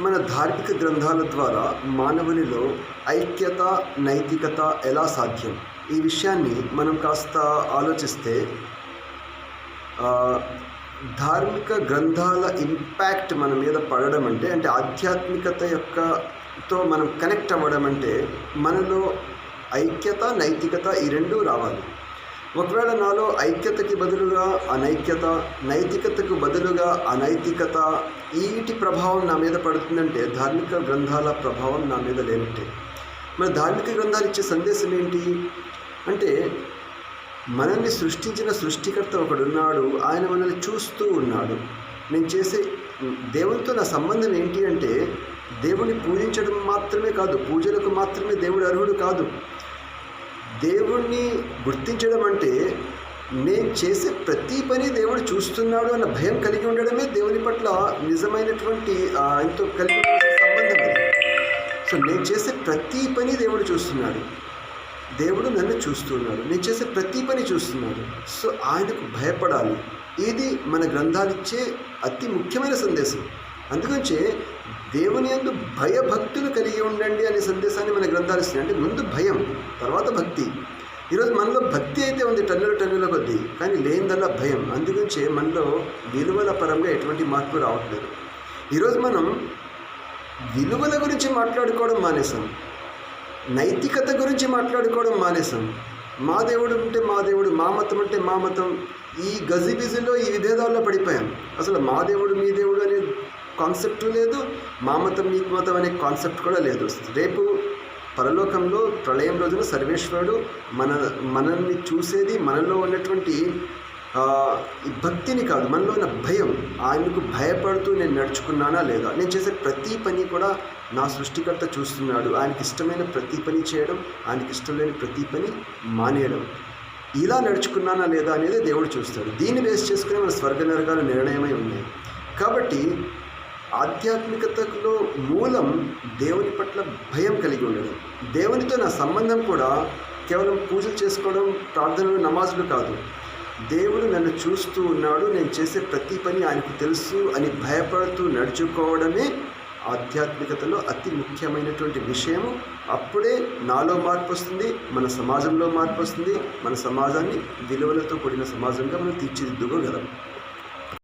మన ధార్మిక గ్రంథాల ద్వారా మానవునిలో ఐక్యత నైతికత ఎలా సాధ్యం? ఈ విషయాన్ని మనం కాస్త ఆలోచిస్తే ధార్మిక గ్రంథాల ఇంపాక్ట్ మన మీద పడడం అంటే అంటే ఆధ్యాత్మికత యొక్కతో మనం కనెక్ట్ అవ్వడం అంటే మనలో ఐక్యత నైతికత ఈ రెండూ రావాలి. ఒకవేళ నాలో ఐక్యతకి బదులుగా అనైక్యత నైతికతకు బదులుగా అనైతికత ఈటి ప్రభావం నా మీద పడుతుందంటే ధార్మిక గ్రంథాల ప్రభావం నా మీద లేనట్టే. మరి ధార్మిక గ్రంథాలు ఇచ్చే సందేశం ఏంటి? అంటే మనల్ని సృష్టించిన సృష్టికర్త ఒకడున్నాడు ఆయన మనల్ని చూస్తూ ఉన్నాడు. నేను చేసే దేవునితో నా సంబంధం ఏంటి అంటే దేవుణ్ణి పూజించడం మాత్రమే కాదు పూజలకు మాత్రమే దేవుడు అర్హుడు కాదు. దేవుణ్ణి గుర్తించడం అంటే నేను చేసే ప్రతి పని దేవుడు చూస్తున్నాడు అన్న భయం కలిగి ఉండడమే దేవుని పట్ల నిజమైనటువంటి ఆయనతో కలిగి సంబంధం అది. సో నేను చేసే ప్రతి పని దేవుడు చూస్తున్నాడు. దేవుడు నన్ను చూస్తున్నాడు. నేను చేసే ప్రతి పని చూస్తున్నాడు. సో ఆయనకు భయపడాలి. ఇది మన గ్రంథాలు ఇచ్చే అతి ముఖ్యమైన సందేశం. అందుకొంచే దేవుని యందు భయభక్తులు కలిగి ఉండండి అనే సందేశాన్ని మన గ్రంథాలు ఇస్తున్నాయి. అంటే ముందు భయం తర్వాత భక్తి. ఈరోజు మనలో భక్తి అయితే ఉంది టన్నుల టన్నుల కొద్దీ కానీ లేనిదల్లా భయం. అందుగురించే మనలో విలువల పరంగా ఎటువంటి మార్పు రావట్లేదు. ఈరోజు మనం విలువల గురించి మాట్లాడుకోవడం మానేసాం నైతికత గురించి మాట్లాడుకోవడం మానేసాం మా దేవుడు అంటే మా దేవుడు మా మతం అంటే మా మతం ఈ గజిబిజిలో ఈ విభేదాల్లో పడిపోయాం. అసలు మా దేవుడు మీ దేవుడు అని కాన్సెప్ట్ లేదు మా మతం మీ మతం అనే కాన్సెప్ట్ కూడా లేదు. రేపు పరలోకంలో ప్రళయం రోజున సర్వేశ్వరుడు మన మనల్ని చూసేది మనలో ఉన్నటువంటి భక్తిని కాదు మనలో ఉన్న భయం. ఆయనకు భయపడుతూ నేను నడుచుకున్నానా లేదా? నేను చేసే ప్రతి పని కూడా నా సృష్టికర్త చూస్తున్నాడు. ఆయనకి ఇష్టమైన ప్రతి పని చేయడం ఆయనకి ఇష్టం లేని ప్రతి పని మానేయడం. ఇలా నడుచుకున్నానా లేదా అనేది దేవుడు చూస్తాడు. దీన్ని బేస్ చేసుకుని మన స్వర్గ నరకాలు నిర్ణయమై ఉన్నాయి. కాబట్టి ఆధ్యాత్మికతలో మూలం దేవుని పట్ల భయం కలిగి ఉండడం దేవునితో నా సంబంధం కూడా కేవలం పూజలు చేసుకోవడం ప్రార్థనలు నమాజులు కాదు. దేవుడు నన్ను చూస్తూ ఉన్నాడు నేను చేసే ప్రతి పని ఆయనకు తెలుసు అని భయపడుతూ నడుచుకోవడమే ఆధ్యాత్మికతలో అతి ముఖ్యమైనటువంటి విషయం అప్పుడే నాలో మార్పు వస్తుంది మన సమాజంలో మార్పు వస్తుంది మన సమాజాన్ని విలువలతో కూడిన సమాజంగా మనం తీర్చిదిద్దుకోగలం.